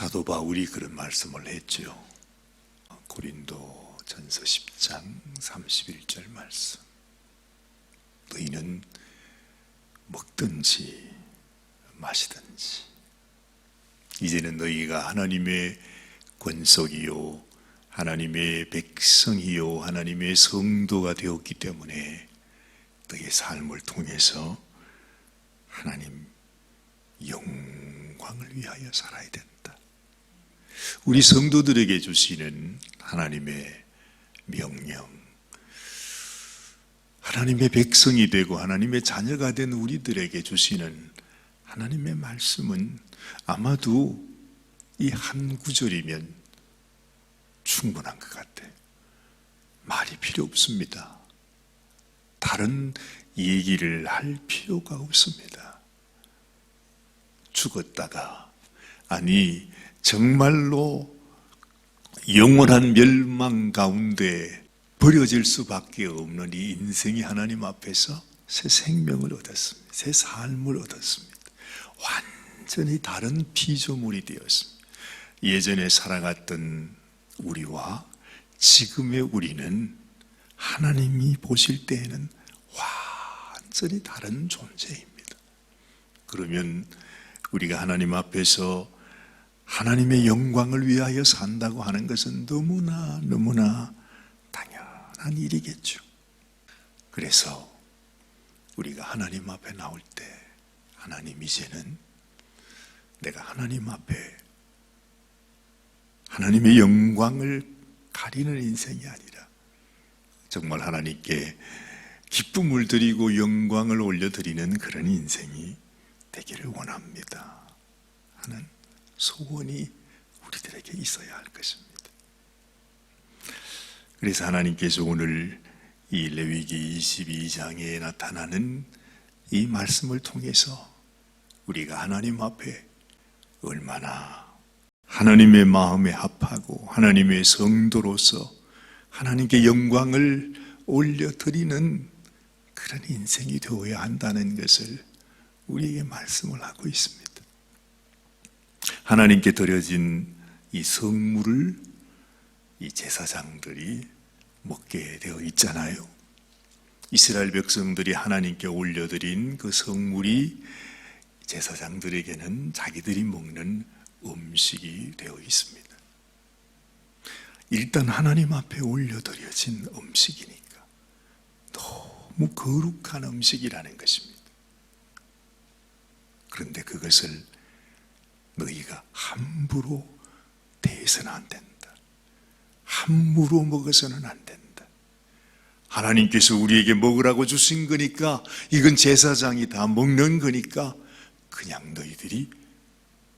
사도 바울이 그런 말씀을 했죠. 고린도 전서 10장 31절 말씀. 너희는 먹든지 마시든지 이제는 너희가 하나님의 권속이요 하나님의 백성이요 하나님의 성도가 되었기 때문에 너희의 삶을 통해서 하나님 영광을 위하여 살아야 된다. 우리 성도들에게 주시는 하나님의 명령, 하나님의 백성이 되고 하나님의 자녀가 된 우리들에게 주시는 하나님의 말씀은 아마도 이 한 구절이면 충분한 것 같아. 말이 필요 없습니다. 다른 얘기를 할 필요가 없습니다. 죽었다가, 아니, 정말로 영원한 멸망 가운데 버려질 수밖에 없는 이 인생이 하나님 앞에서 새 생명을 얻었습니다. 새 삶을 얻었습니다. 완전히 다른 피조물이 되었습니다. 예전에 살아갔던 우리와 지금의 우리는 하나님이 보실 때에는 완전히 다른 존재입니다. 그러면 우리가 하나님 앞에서 하나님의 영광을 위하여 산다고 하는 것은 너무나 너무나 당연한 일이겠죠. 그래서 우리가 하나님 앞에 나올 때 하나님 이제는 내가 하나님 앞에 하나님의 영광을 가리는 인생이 아니라 정말 하나님께 기쁨을 드리고 영광을 올려드리는 그런 인생이 되기를 원합니다. 하는 소원이 우리들에게 있어야 할 것입니다. 그래서 하나님께서 오늘 이 레위기 22장에 나타나는 이 말씀을 통해서 우리가 하나님 앞에 얼마나 하나님의 마음에 합하고 하나님의 성도로서 하나님께 영광을 올려드리는 그런 인생이 되어야 한다는 것을 우리에게 말씀을 하고 있습니다. 하나님께 드려진 이 성물을 이 제사장들이 먹게 되어 있잖아요. 이스라엘 백성들이 하나님께 올려드린 그 성물이 제사장들에게는 자기들이 먹는 음식이 되어 있습니다. 일단 하나님 앞에 올려드려진 음식이니까 너무 거룩한 음식이라는 것입니다. 그런데 그것을 너희가 함부로 대해서는 안 된다. 함부로 먹어서는 안 된다. 하나님께서 우리에게 먹으라고 주신 거니까 이건 제사장이 다 먹는 거니까 그냥 너희들이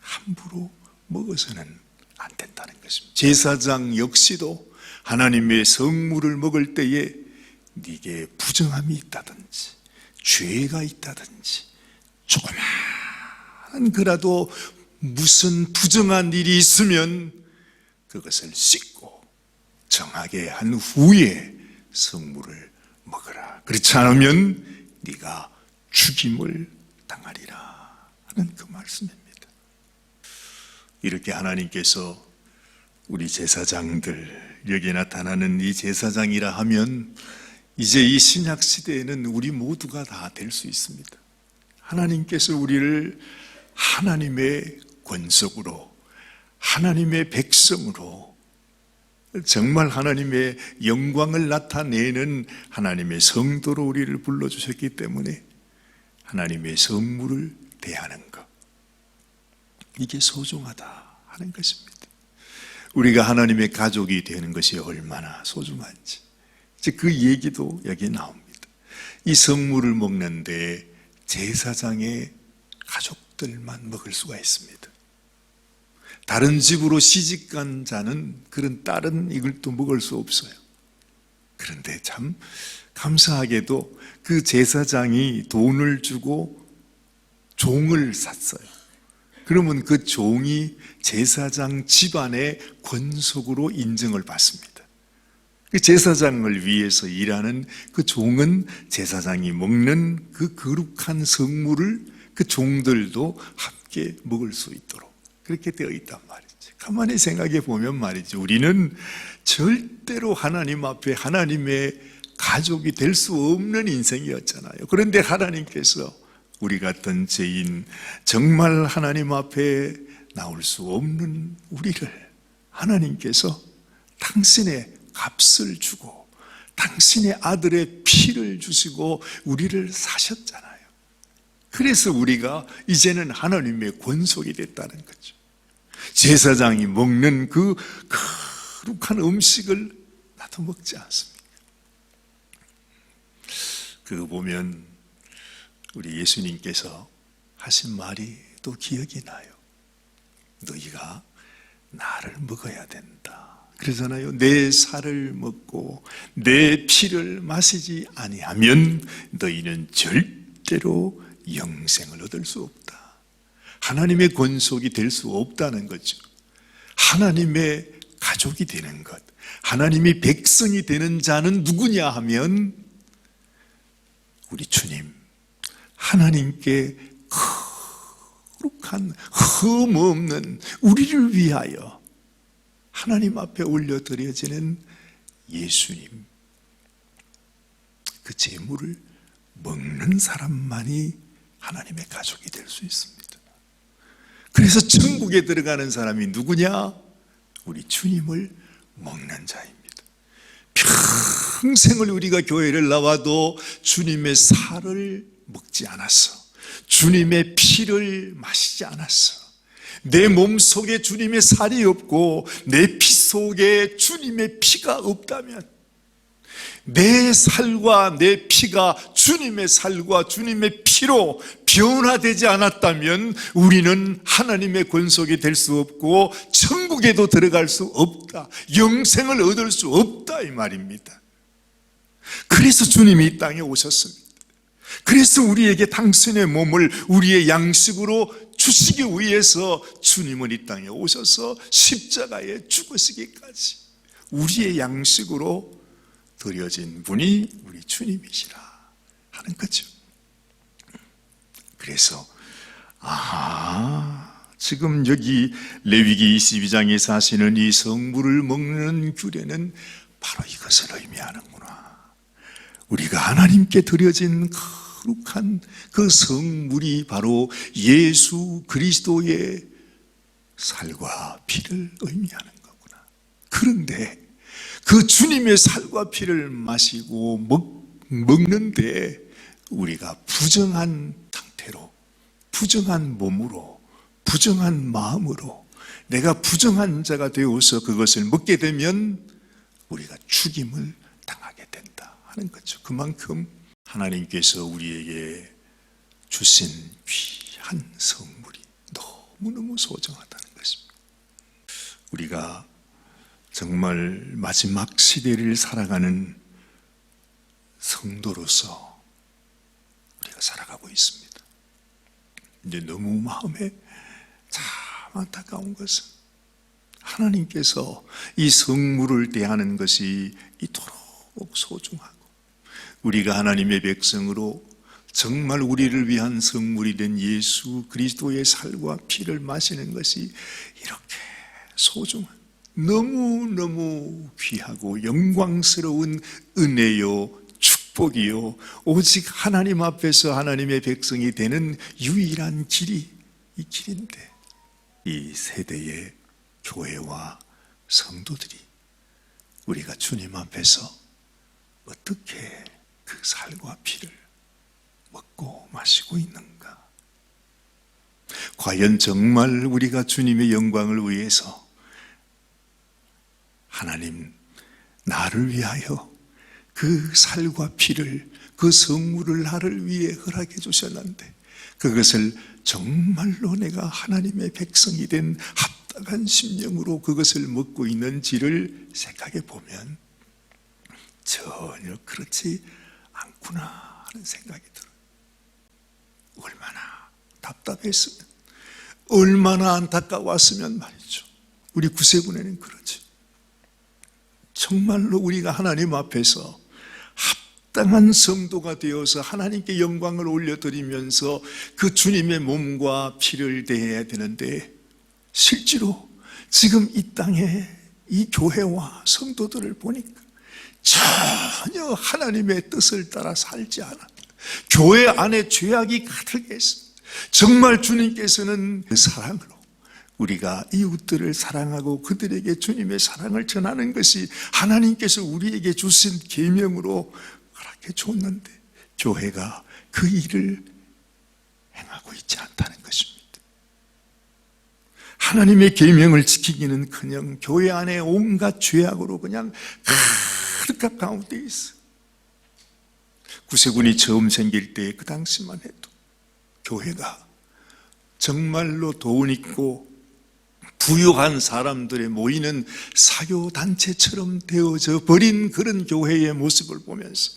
함부로 먹어서는 안 된다는 것입니다. 제사장 역시도 하나님의 성물을 먹을 때에 네게 부정함이 있다든지 죄가 있다든지 조그만 그라도 무슨 부정한 일이 있으면 그것을 씻고 정하게 한 후에 성물을 먹어라. 그렇지 않으면 네가 죽임을 당하리라 하는 그 말씀입니다. 이렇게 하나님께서 우리 제사장들 여기에 나타나는 이 제사장이라 하면 이제 이 신약 시대에는 우리 모두가 다 될 수 있습니다. 하나님께서 우리를 하나님의 권속으로 하나님의 백성으로 정말 하나님의 영광을 나타내는 하나님의 성도로 우리를 불러주셨기 때문에 하나님의 성물을 대하는 것. 이게 소중하다 하는 것입니다. 우리가 하나님의 가족이 되는 것이 얼마나 소중한지. 그 얘기도 여기 나옵니다. 이 성물을 먹는데 제사장의 가족들만 먹을 수가 있습니다. 다른 집으로 시집간 자는 그런 딸은 이걸 또 먹을 수 없어요. 그런데 참 감사하게도 그 제사장이 돈을 주고 종을 샀어요. 그러면 그 종이 제사장 집안의 권속으로 인정을 받습니다. 그 제사장을 위해서 일하는 그 종은 제사장이 먹는 그 거룩한 성물을 그 종들도 함께 먹을 수 있도록 그렇게 되어 있단 말이지. 가만히 생각해 보면 말이지. 우리는 절대로 하나님 앞에 하나님의 가족이 될 수 없는 인생이었잖아요. 그런데 하나님께서 우리 같은 죄인, 정말 하나님 앞에 나올 수 없는 우리를 하나님께서 당신의 값을 주고 당신의 아들의 피를 주시고 우리를 사셨잖아요. 그래서 우리가 이제는 하나님의 권속이 됐다는 거죠. 제사장이 먹는 그 거룩한 음식을 나도 먹지 않습니까? 그거 보면 우리 예수님께서 하신 말이 또 기억이 나요. 너희가 나를 먹어야 된다. 그러잖아요. 내 살을 먹고 내 피를 마시지 아니하면 너희는 절대로 영생을 얻을 수 없다. 하나님의 권속이 될 수 없다는 거죠. 하나님의 가족이 되는 것, 하나님의 백성이 되는 자는 누구냐 하면 우리 주님, 하나님께 거룩한 흠 없는 우리를 위하여 하나님 앞에 올려드려지는 예수님 그 재물을 먹는 사람만이 하나님의 가족이 될 수 있습니다. 그래서 천국에 들어가는 사람이 누구냐? 우리 주님을 먹는 자입니다. 평생을 우리가 교회를 나와도 주님의 살을 먹지 않았어. 주님의 피를 마시지 않았어. 내 몸 속에 주님의 살이 없고 내 피 속에 주님의 피가 없다면 내 살과 내 피가 주님의 살과 주님의 피로 변화되지 않았다면 우리는 하나님의 권속이 될 수 없고 천국에도 들어갈 수 없다. 영생을 얻을 수 없다 이 말입니다. 그래서 주님이 이 땅에 오셨습니다. 그래서 우리에게 당신의 몸을 우리의 양식으로 주시기 위해서 주님은 이 땅에 오셔서 십자가에 죽으시기까지 우리의 양식으로 드려진 분이 우리 주님이시라 하는 거죠. 그래서 아 지금 여기 레위기 22장에서 하시는 이 성물을 먹는 규례는 바로 이것을 의미하는구나. 우리가 하나님께 드려진 거룩한 그 성물이 바로 예수 그리스도의 살과 피를 의미하는 거구나. 그런데 그 주님의 살과 피를 마시고 먹, 먹는데 우리가 부정한 상태로, 부정한 몸으로, 부정한 마음으로 내가 부정한 자가 되어서 그것을 먹게 되면 우리가 죽임을 당하게 된다 하는 거죠. 그만큼 하나님께서 우리에게 주신 귀한 성물이 너무너무 소중하다는 것입니다. 우리가 정말 마지막 시대를 살아가는 성도로서 우리가 살아가고 있습니다. 이제 너무 마음에 참 안타까운 것은 하나님께서 이 성물을 대하는 것이 이토록 소중하고 우리가 하나님의 백성으로 정말 우리를 위한 성물이 된 예수 그리스도의 살과 피를 마시는 것이 이렇게 소중한 너무너무 귀하고 영광스러운 은혜요, 축복이요, 오직 하나님 앞에서 하나님의 백성이 되는 유일한 길이 이 길인데, 이 세대의 교회와 성도들이 우리가 주님 앞에서 어떻게 그 살과 피를 먹고 마시고 있는가? 과연 정말 우리가 주님의 영광을 위해서 하나님, 나를 위하여 그 살과 피를, 그 성물을 나를 위해 허락해 주셨는데, 그것을 정말로 내가 하나님의 백성이 된 합당한 심령으로 그것을 먹고 있는지를 생각해 보면 전혀 그렇지 않구나 하는 생각이 들어요. 얼마나 답답했으면, 얼마나 안타까웠으면 말이죠. 우리 구세군에는 그러지. 정말로 우리가 하나님 앞에서 합당한 성도가 되어서 하나님께 영광을 올려드리면서 그 주님의 몸과 피를 대해야 되는데 실제로 지금 이 땅에 이 교회와 성도들을 보니까 전혀 하나님의 뜻을 따라 살지 않아. 교회 안에 죄악이 가득했어. 정말 주님께서는 그 사랑으로 우리가 이웃들을 사랑하고 그들에게 주님의 사랑을 전하는 것이 하나님께서 우리에게 주신 계명으로 그렇게 줬는데 교회가 그 일을 행하고 있지 않다는 것입니다. 하나님의 계명을 지키기는 그냥 교회 안에 온갖 죄악으로 그냥 가득 가운데 있어. 구세군이 처음 생길 때 그 당시만 해도 교회가 정말로 돈 있고 부유한 사람들의 모이는 사교 단체처럼 되어져 버린 그런 교회의 모습을 보면서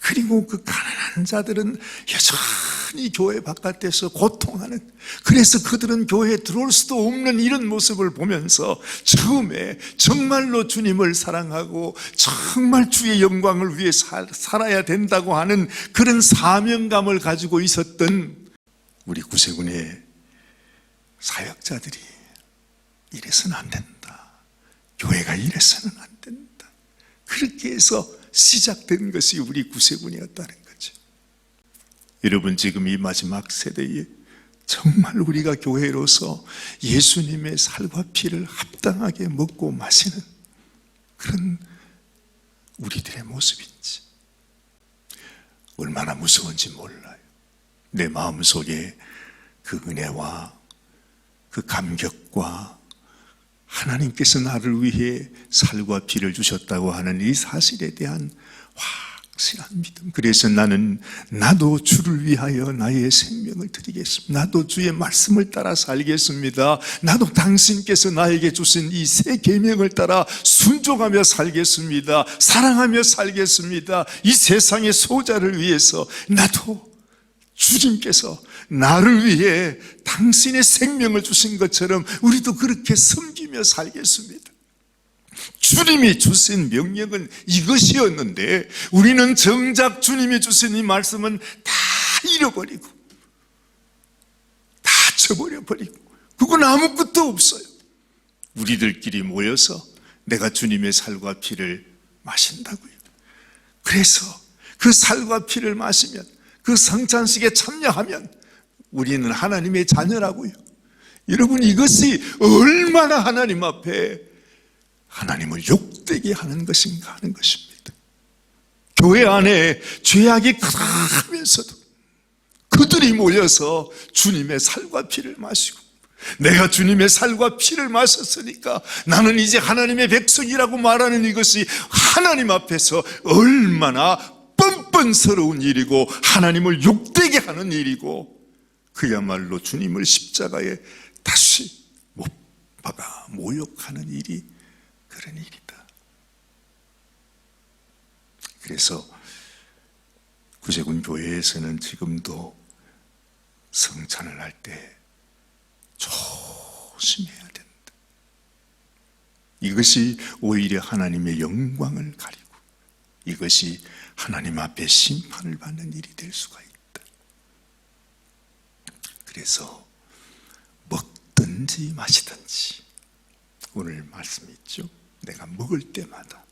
그리고 그 가난한 자들은 여전히 교회 바깥에서 고통하는 그래서 그들은 교회에 들어올 수도 없는 이런 모습을 보면서 처음에 정말로 주님을 사랑하고 정말 주의 영광을 위해 살- 살아야 된다고 하는 그런 사명감을 가지고 있었던 우리 구세군의 사역자들이 이래서는 안 된다. 교회가 이래서는 안 된다. 그렇게 해서 시작된 것이 우리 구세군이었다는 거죠. 여러분 지금 이 마지막 세대에 정말 우리가 교회로서 예수님의 살과 피를 합당하게 먹고 마시는 그런 우리들의 모습인지 얼마나 무서운지 몰라요. 내 마음 속에 그 은혜와 그 감격과 하나님께서 나를 위해 살과 피를 주셨다고 하는 이 사실에 대한 확실한 믿음. 그래서 나는 나도 주를 위하여 나의 생명을 드리겠습니다. 나도 주의 말씀을 따라 살겠습니다. 나도 당신께서 나에게 주신 이새 계명을 따라 순종하며 살겠습니다. 사랑하며 살겠습니다. 이 세상의 소자를 위해서 나도 주님께서 나를 위해 당신의 생명을 주신 것처럼 우리도 그렇게 섬기며 살겠습니다. 주님이 주신 명령은 이것이었는데 우리는 정작 주님이 주신 이 말씀은 다 잃어버리고 다 쳐버려 버리고 그건 아무것도 없어요. 우리들끼리 모여서 내가 주님의 살과 피를 마신다고요. 그래서 그 살과 피를 마시면 그 성찬식에 참여하면 우리는 하나님의 자녀라고요. 여러분 이것이 얼마나 하나님 앞에 하나님을 욕되게 하는 것인가 하는 것입니다. 교회 안에 죄악이 가득하면서도 그들이 모여서 주님의 살과 피를 마시고 내가 주님의 살과 피를 마셨으니까 나는 이제 하나님의 백성이라고 말하는 이것이 하나님 앞에서 얼마나 뻔뻔스러운 일이고 하나님을 욕되게 하는 일이고 그야말로 주님을 십자가에 다시 못 박아 모욕하는 일이 그런 일이다. 그래서 구세군 교회에서는 지금도 성찬을 할 때 조심해야 된다. 이것이 오히려 하나님의 영광을 가리고 이것이 하나님 앞에 심판을 받는 일이 될 수가 있다. 그래서 먹든지 마시든지 오늘 말씀 있죠. 내가 먹을 때마다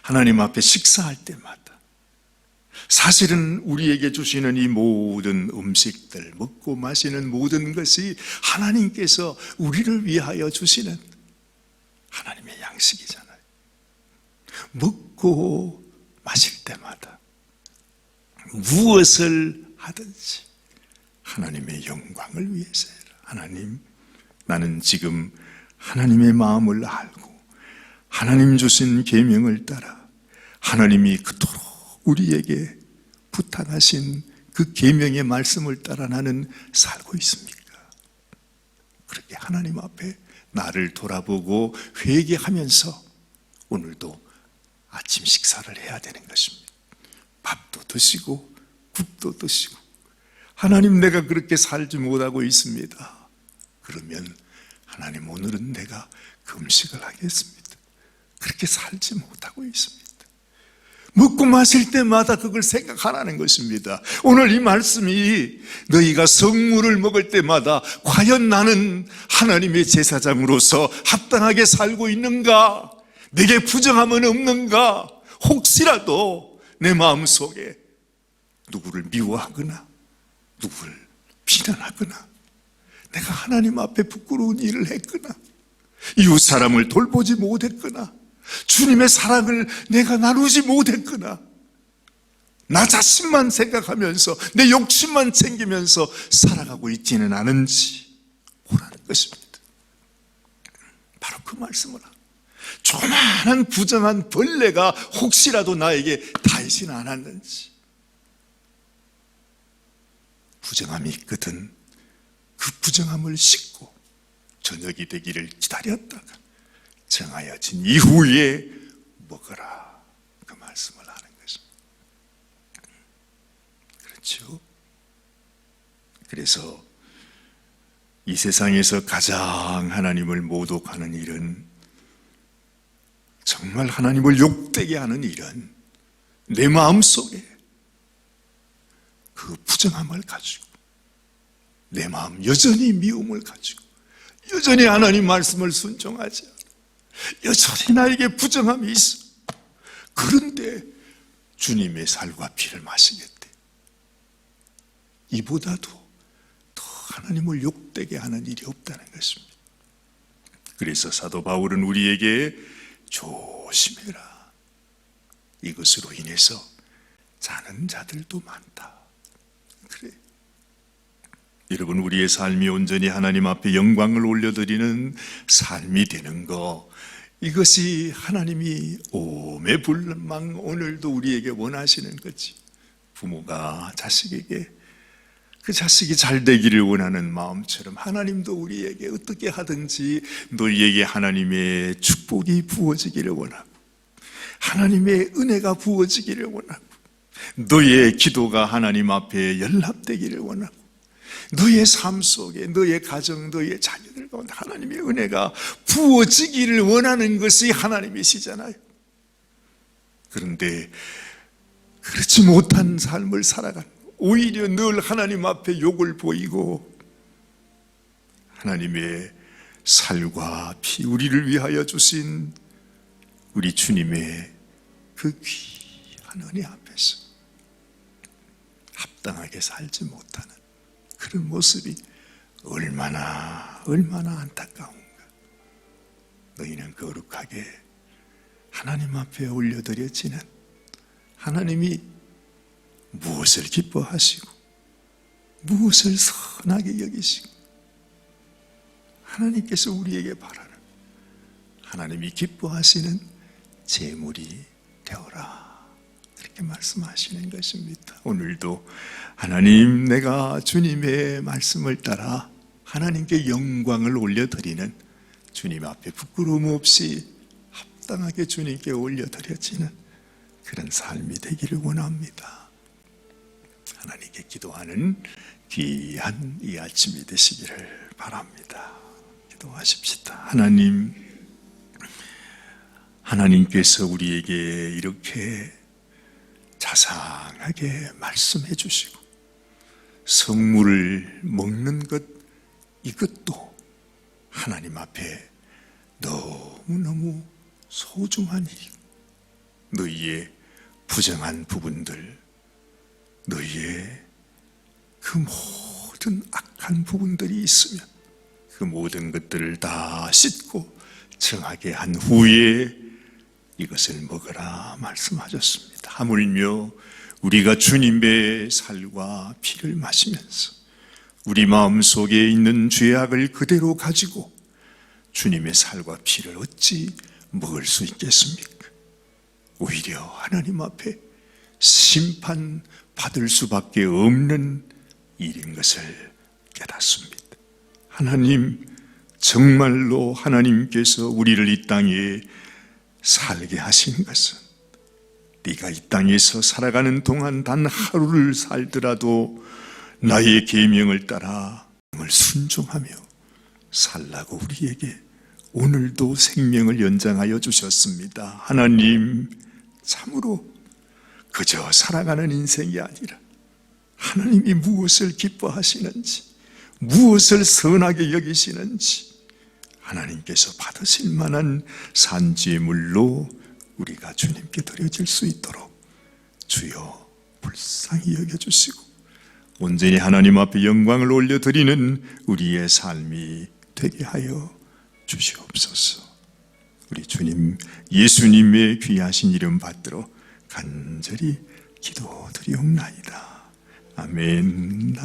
하나님 앞에 식사할 때마다 사실은 우리에게 주시는 이 모든 음식들 먹고 마시는 모든 것이 하나님께서 우리를 위하여 주시는 하나님의 양식이잖아요. 먹고 마실 때마다 무엇을 하든지 하나님의 영광을 위해서 해라. 하나님, 나는 지금 하나님의 마음을 알고 하나님 주신 계명을 따라 하나님이 그토록 우리에게 부탁하신 그 계명의 말씀을 따라 나는 살고 있습니까? 그렇게 하나님 앞에 나를 돌아보고 회개하면서 오늘도 아침 식사를 해야 되는 것입니다. 밥도 드시고 국도 드시고 하나님 내가 그렇게 살지 못하고 있습니다. 그러면 하나님 오늘은 내가 금식을 하겠습니다. 그렇게 살지 못하고 있습니다. 먹고 마실 때마다 그걸 생각하라는 것입니다. 오늘 이 말씀이 너희가 성물을 먹을 때마다 과연 나는 하나님의 제사장으로서 합당하게 살고 있는가? 내게 부정함은 없는가? 혹시라도 내 마음 속에 누구를 미워하거나 누구를 비난하거나 내가 하나님 앞에 부끄러운 일을 했거나 이웃 사람을 돌보지 못했거나 주님의 사랑을 내가 나누지 못했거나 나 자신만 생각하면서 내 욕심만 챙기면서 살아가고 있지는 않은지 보라는 것입니다. 바로 그 말씀을 하고 조만한 부정한 벌레가 혹시라도 나에게 닿이진 않았는지 부정함이 있거든 그 부정함을 씻고 저녁이 되기를 기다렸다가 정하여진 이후에 먹어라 그 말씀을 하는 것입니다. 그렇죠? 그래서 이 세상에서 가장 하나님을 모독하는 일은 정말 하나님을 욕되게 하는 일은 내 마음 속에 그 부정함을 가지고 내 마음 여전히 미움을 가지고 여전히 하나님 말씀을 순종하지 않아 여전히 나에게 부정함이 있어. 그런데 주님의 살과 피를 마시겠대. 이보다도 더 하나님을 욕되게 하는 일이 없다는 것입니다. 그래서 사도 바울은 우리에게 조심해라. 이것으로 인해서 자는 자들도 많다. 그래. 여러분 우리의 삶이 온전히 하나님 앞에 영광을 올려드리는 삶이 되는 거 이것이 하나님이 오매 불망 오늘도 우리에게 원하시는 거지. 부모가 자식에게 그 자식이 잘 되기를 원하는 마음처럼 하나님도 우리에게 어떻게 하든지 너희에게 하나님의 축복이 부어지기를 원하고 하나님의 은혜가 부어지기를 원하고 너의 기도가 하나님 앞에 연합되기를 원하고 너의 삶 속에 너의 가정 너의 자녀들 가운데 하나님의 은혜가 부어지기를 원하는 것이 하나님이시잖아요. 그런데 그렇지 못한 삶을 살아간 오히려 늘 하나님 앞에 욕을 보이고 하나님의 살과 피 우리를 위하여 주신 우리 주님의 그 귀한 은혜 앞에서 합당하게 살지 못하는 그런 모습이 얼마나 얼마나 안타까운가. 너희는 거룩하게 하나님 앞에 올려드려지는 하나님이 무엇을 기뻐하시고 무엇을 선하게 여기시고 하나님께서 우리에게 바라는 하나님이 기뻐하시는 재물이 되어라. 그렇게 말씀하시는 것입니다. 오늘도 하나님 내가 주님의 말씀을 따라 하나님께 영광을 올려드리는 주님 앞에 부끄러움 없이 합당하게 주님께 올려드려지는 그런 삶이 되기를 원합니다 하나님께 기도하는 귀한 이 아침이 되시기를 바랍니다. 기도하십시다. 하나님, 하나님께서 우리에게 이렇게 자상하게 말씀해 주시고, 성물을 먹는 것, 이것도 하나님 앞에 너무너무 소중한 일이고, 너희의 부정한 부분들, 너희의 그 모든 악한 부분들이 있으면 그 모든 것들을 다 씻고 정하게 한 후에 이것을 먹으라 말씀하셨습니다. 하물며 우리가 주님의 살과 피를 마시면서 우리 마음 속에 있는 죄악을 그대로 가지고 주님의 살과 피를 어찌 먹을 수 있겠습니까? 오히려 하나님 앞에 심판 받을 수밖에 없는 일인 것을 깨닫습니다. 하나님, 정말로 하나님께서 우리를 이 땅에 살게 하신 것은 네가 이 땅에서 살아가는 동안 단 하루를 살더라도 나의 계명을 따라 을 순종하며 살라고 우리에게 오늘도 생명을 연장하여 주셨습니다. 하나님, 참으로 그저 살아가는 인생이 아니라 하나님이 무엇을 기뻐하시는지, 무엇을 선하게 여기시는지 하나님께서 받으실 만한 산지물로 우리가 주님께 드려질 수 있도록 주여 불쌍히 여겨주시고 온전히 하나님 앞에 영광을 올려드리는 우리의 삶이 되게 하여 주시옵소서. 우리 주님 예수님의 귀하신 이름 받들어 간절히 기도드리옵나이다. 아멘.